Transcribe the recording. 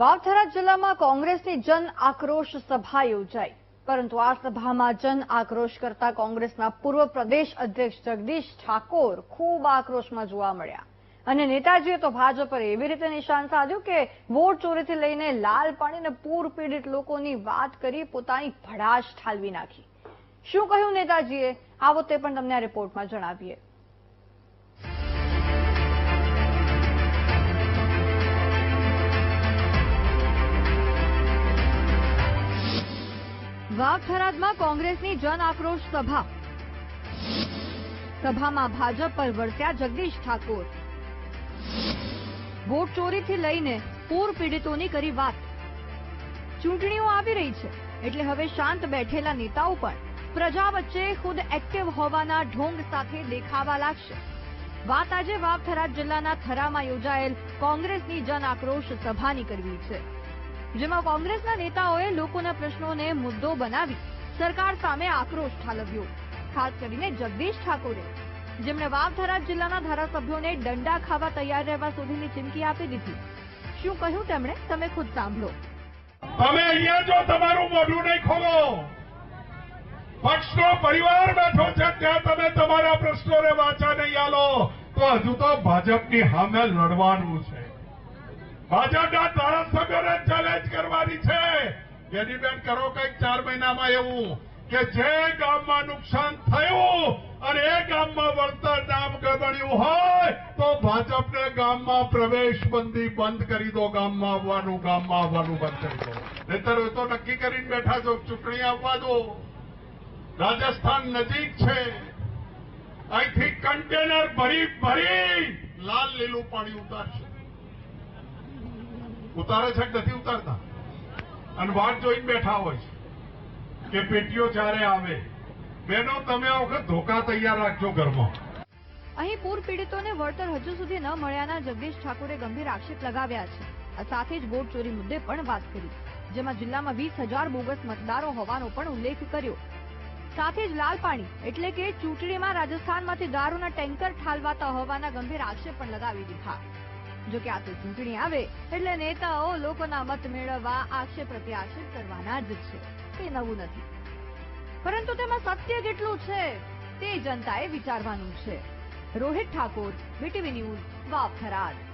વાવથરા જિલ્લામાં કોંગ્રેસની જન આક્રોશ સભા યોજાઈ. પરંતુ આ સભામાં જન આક્રોશ કરતા કોંગ્રેસના પૂર્વ પ્રદેશ અધ્યક્ષ જગદીશ ઠાકોર ખૂબ આક્રોશમાં જોવા મળ્યા. અને નેતાજીએ તો ભાજપ પર એવી રીતે નિશાન સાધ્યું કે વોટ ચોરીથી લઈને લાલ પાણી અને પૂર પીડિત લોકોની વાત કરી પોતાની ભડાશ ઠાલવી નાખી. શું કહ્યું નેતાજીએ? આવો તે પણ તમને આ રિપોર્ટમાં જણાવીએ. વાવ થરાદમાં કોંગ્રેસની જન આક્રોશ સભા. સભામાં ભાજપ પર વરસ્યા જગદીશ ઠાકોર. વોટ ચોરીથી લઈને પૂર પીડિતોની કરી વાત. ચૂંટણીઓ આવી રહી છે, એટલે હવે શાંત બેઠેલા નેતાઓ પણ પ્રજા વચ્ચે ખુદ એક્ટિવ હોવાના ઢોંગ સાથે દેખાવા લાગશે. વાત આજે વાઘથરાદ જિલ્લાના થરામાં યોજાયેલ કોંગ્રેસની જન આક્રોશ સભાની કરવી છે. જેમાં કોંગ્રેસના નેતાઓએ લોકોના પ્રશ્નોને મુદ્દો બનાવી સરકાર સામે આક્રોશ ઠાલવ્યો. ખાસ કરીને જગદીશ ઠાકોરે. જેમણે વાવ જિલ્લાના ધારાસભ્યોને દંડા ખાવા તૈયાર રહેવા સુધીની ચીમકી આપી દીધી. શું કહ્યું તેમણે? તમે ખુદ સાંભળો. તમે અહીંયા જો તમારું મોઢું નહીં ખોલો. પક્ષનો પરિવાર બેઠો છે, ત્યાં તમે તમારા પ્રશ્નોને વાંચા નહીં આલો. તો હજુ તો ભાજપની સામે લડવાનું છે. ભાજપના ધારાસભ્યોને ચેલેન્જ કરવાની છે. બેન, કરો કંઈક ચાર મહિનામાં એવું કે જે ગામમાં નુકસાન થયું અને એ ગામમાં વળતર નામ ગણ્યું હોય, તો ભાજપને ગામમાં પ્રવેશ બંધી બંધ કરી દો, ગામમાં આવવાનું ગામમાં આવવાનું બંધ કરી દો. નહીતર તો નક્કી કરીને બેઠા છો, ચૂંટણી આવવા દો. રાજસ્થાન નજીક છે. અહીંથી કન્ટેનર ભરી ભરી લાલ લીલું પાણી ઉતારશે. ઉતારે છે કે નથી ઉતારતા? અને વાટ જોઈને બેઠા હોય છે કે પેટીઓ જ્યારે આવે. બેનો, તમે આ વખત ધોકા તૈયાર રાખજો ઘરમાં. અહીં પૂર પીડિતોને વળતર હજુ સુધી ન મળ્યાના જગદીશ ઠાકોરે ગંભીર આક્ષેપ લગાવ્યા છે. સાથે જ બોટ ચોરી મુદ્દે પણ વાત કરી. જેમાં જિલ્લામાં વીસ હજાર બોગસ મતદારો હોવાનો પણ ઉલ્લેખ કર્યો. સાથે જ લાલ પાણી, એટલે કે ચૂંટણીમાં રાજસ્થાનમાંથી દારૂના ટેન્કર ઠાલવાતા હોવાના ગંભીર આક્ષેપ પણ લગાવી દીધા. જો કે આ તો ચૂંટણી આવે, એટલે નેતાઓ લોકોના મત મેળવવા આક્ષેપ પ્રત્યાક્ષેપ કરવાના જ છે. તે નવું નથી. પરંતુ તેમાં સત્ય કેટલું છે, તે જનતાએ વિચારવાનું છે. રોહિત ઠાકોર, વીટીવી ન્યૂઝ વાપ થરાદ